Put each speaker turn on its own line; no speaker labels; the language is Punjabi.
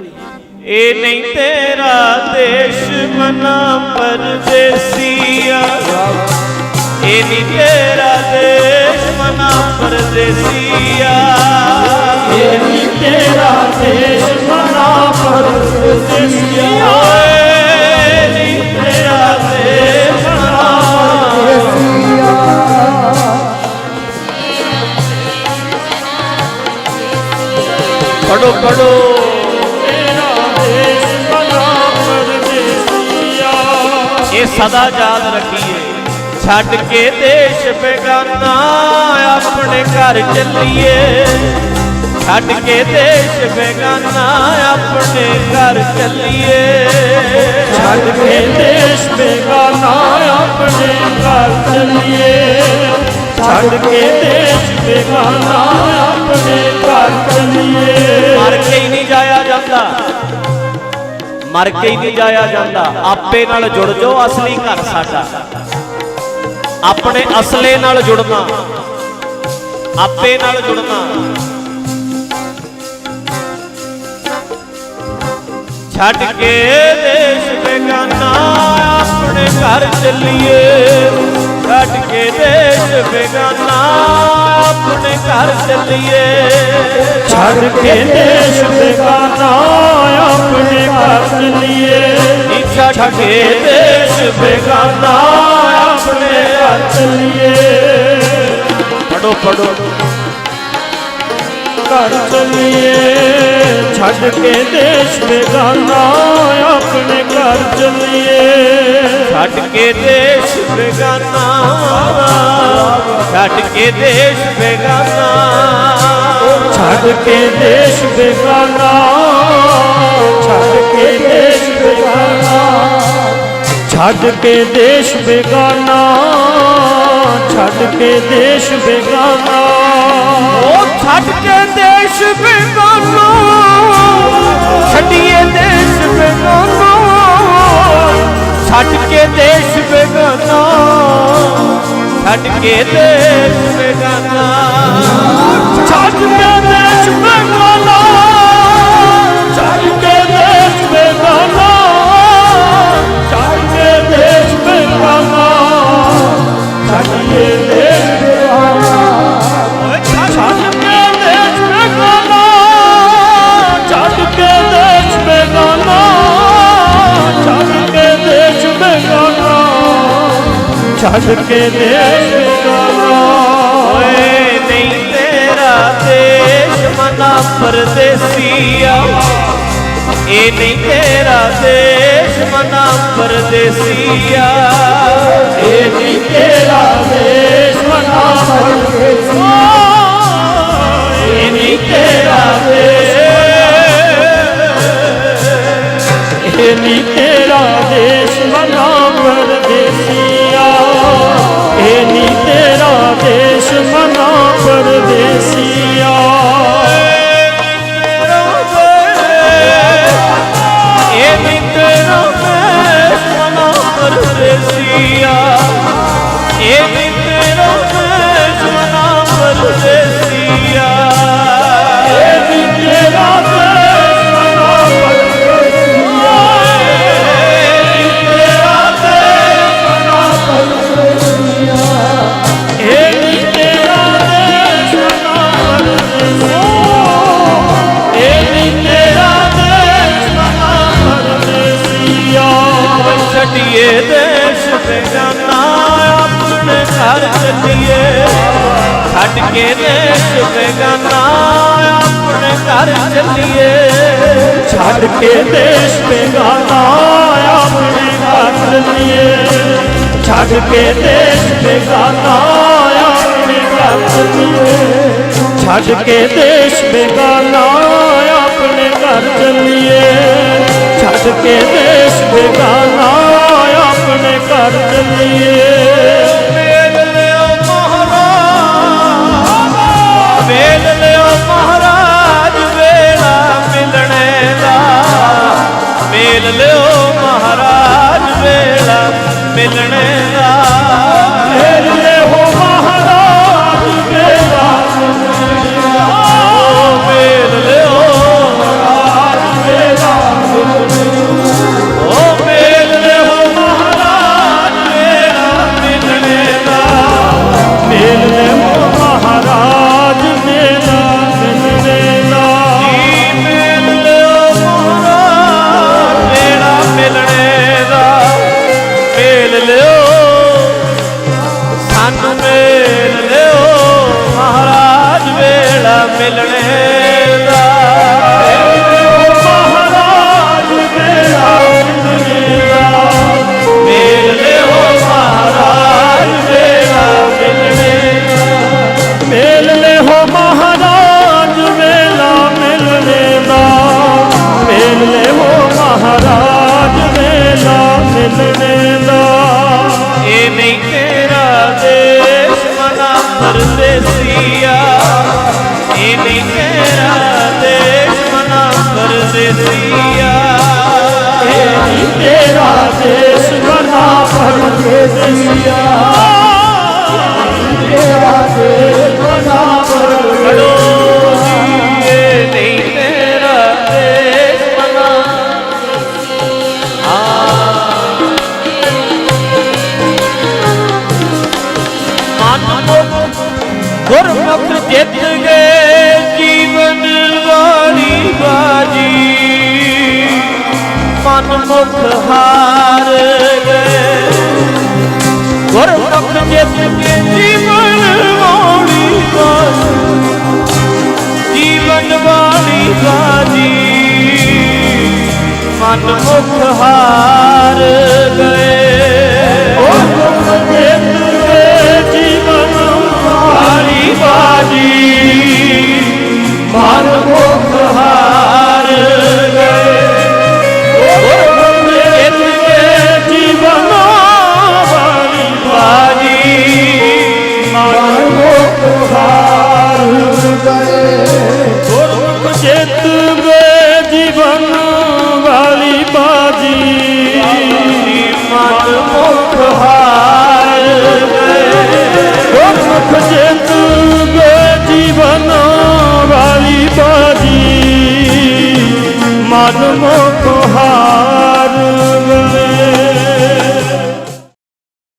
ਇਹ ਨਹੀਂ ਤੇਰਾ ਦੇਸ਼ ਮਨਾ ਪਰਦੇਸੀਆ। ਇਹ ਨਹੀਂ ਤੇਰਾ ਦੇਸ਼ ਮਨਾ ਪਰਦੇਸੀਆ।
ਇਹ ਨੀ ਤੇਰਾ ਦੇਸ਼ ਮਨਾ ਪਰਦੇਸੀਆ।
ਓਏ ਨਹੀਂ ਤੇਰਾ ਦੇਸ਼ ਮਨਾ ਪੜੋ ਪੜੋ ਇਹ ਸਦਾ ਯਾਦ ਰੱਖੀਏ। ਛੱਡ ਕੇ ਦੇਸ਼ ਬੇਗਾਨਾ ਆਪਣੇ ਘਰ ਚੱਲੀਏ। ਛੱਡ ਕੇ ਦੇਸ਼ ਬੇਗਾਨਾ ਆਪਣੇ ਘਰ ਚੱਲੀਏ।
ਛੱਡ ਕੇ ਦੇਸ਼ ਬੇਗਾਨਾ ਆਪਣੇ ਘਰ ਚਲੀਏ। ਛੱਡ ਕੇ ਦੇਸ਼ ਬੇਗਾਨਾ ਆਪਣੇ
ਮਰ ਕੇ ਹੀ ਨਹੀਂ ਜਾਇਆ ਜਾਂਦਾ। ਆਪੇ ਨਾਲ ਜੁੜ ਜਾਓ ਅਸਲੀ ਘਰ ਸਾਡਾ। ਆਪਣੇ ਅਸਲੇ ਨਾਲ ਜੁੜਨਾ। ਆਪੇ ਨਾਲ ਜੁੜਨਾ। ਛੱਡ ਕੇ ਦੇਸ਼ ਬੇਗਾਨਾ ਆਪਣੇ ਘਰ ਚੱਲੀਏ। ਛੱਡ ਕੇ ਦੇਸ਼ ਬੇਗਾਨਾ ਆਪਣੇ ਘਰ ਚੱਲੀਏ।
ਛੱਡ ਕੇ ਦੇਸ਼ ਬੇਗਾਨਾ ਆਪਣੇ ਘਰ ਚਲੀਏ।
ਨੀ ਛੱਡ ਕੇ ਦੇਸ਼ ਬੇਗਾਨਾ ਆਪਣੇ ਘਰ
ਚਲੀਏ।
ਪੜੋ ਪੜੋ।
ਘਰ ਚਲੀਏ। ਛੱਡ ਕੇ ਦੇਸ਼ ਬੇਗਾਨਾ ਆਪਣੇ ਘਰ ਚਲੀਏ।
ਛੱਡ ਕੇ ਦੇਸ਼ ਬੇਗਾਨਾ। ਛੱਡ ਕੇ ਦੇਸ਼ ਬੇਗਾਨਾ।
ਛੱਡ ਕੇ ਦੇਸ਼ ਬੇਗਾਨਾ, ਛੱਡ ਕੇ ਦੇਸ਼ ਬੇਗਾਨਾ। ਛੱਡ ਕੇ ਦੇਸ਼ ਬੇਗਾਨਾ, ਛੱਡ ਕੇ ਦੇਸ਼ ਬੇਗਾਨਾ।
ਉਹ ਛੱਡ ਕੇ ਦੇਸ਼ ਬੇਗਾਨਾ, ਛੱਡੀਏ ਦੇਸ਼ ਬੇਗਾਨਾ। ਛੱਡ ਕੇ ਦੇਸ਼ ਬੇਗਾਨਾ, ਛੱਡ ਕੇ ਦੇਸ਼ ਬੇਗਾਨਾ।
ਛੱਡ ਕੇ ਦੇਸ਼ ਬੇਗਾਨਾ
ਪਰਦੇਸੀਆ ਇਹ ਨਹੀਂ ਤੇਰਾ ਦੇਸ਼ ਮਨਾ ਪਰਦੇਸੀਆ
ਇਹ ਨੀ ਤੇਰਾ ਦੇਸ਼ ਮਨਾ ਪਰਦੇਸੀਆ ਇਹ ਨੀ ਤੇਰਾ ਦੇਸ਼। ਇਹ ਨੀ ਤੇਰਾ ਦੇਸ਼ ਮਨਾ ਪਰਦੇਸੀਆ ਇਹ ਨੀ ਤੇਰਾ ਦੇਸ਼ ਮਨਾ ਪਰਦੇਸੀਆ
ਛੱਡੀਏ, ਦੇਸ਼ ਬੇਗਾਨਾ ਆਪਣੇ ਘਰ ਚੱਲੀਏ। ਛੱਡ ਕੇ ਦੇਸ਼ ਬੇਗਾਨਾ ਆਪਣੇ ਘਰ ਚੱਲੀਏ।
ਛੱਡ ਕੇ ਦੇਸ਼ ਬੇਗਾਨਾ ਆਪਣੇ ਘਰ ਚਲੀਏ। ਛੱਡ ਕੇ ਦੇਸ਼ ਬੇਗਾਨਾ ਆਪਣੇ ਘਰ ਚਲੀਏ। ਛੱਡ ਕੇ ਦੇਸ਼ ਬੇਗਾਨਾ ਆਪਣੇ ਘਰ ਚਲੀਏ। ਛੱਡ ਕੇ ਦੇਸ਼ ਬੇਗਾਨਾ ਆਪਣੇ ਘਰ ਚਲੀਏ।
ਵੇਲ ਲਿਓ ਮਹਾਰਾਜ। ਵੇਲ ਲਿਓ ਮਹਾਰਾਜ, ਵੇਲਾ ਮਿਲਣੇ ਦਾ। ਵੇਲ ਲਿਓ ਮਹਾਰਾਜ, ਵੇਲਾ ਮਿਲਣੇ ਇਹ
ਨਹੀਂ ਮੇਰਾ ਦੇਸ਼ ਮਨਾ
ਪਰਦੇਸੀਆ ਇਹ
ਨਹੀਂ ਤੇਰਾ ਦੇਸ਼ ਮਨਾ ਪਰਦੇਸੀਆ ਤੇਰਾ ਦੇਸ਼
ਮਨਾ ਗੁਰਮੁਖ ਜਿੱਤ ਗਏ ਜੀਵਨ ਵਾਲੀ ਬਾਜੀ। ਮਨ ਮੁਖ ਹਾਰ ਗਏ। ਗੁਰਮੁਖ ਜਿੱਤ ਗਏ
ਜੀਵਨ
ਵਾਲੀ ਬਾਜੀ।
ਜੀਵਨ ਵਾਲੀ ਬਾਜੀ।
ਮਨ ਮੁਖ ਹਾਰ ਗਏ।
ਗੁਰਮੁਖ ਜਿੱਤ ਗਏ ਜੀਵਨ ਵਾਲੀ ਬਾਜੀ। ਮਨ ਮੁਖ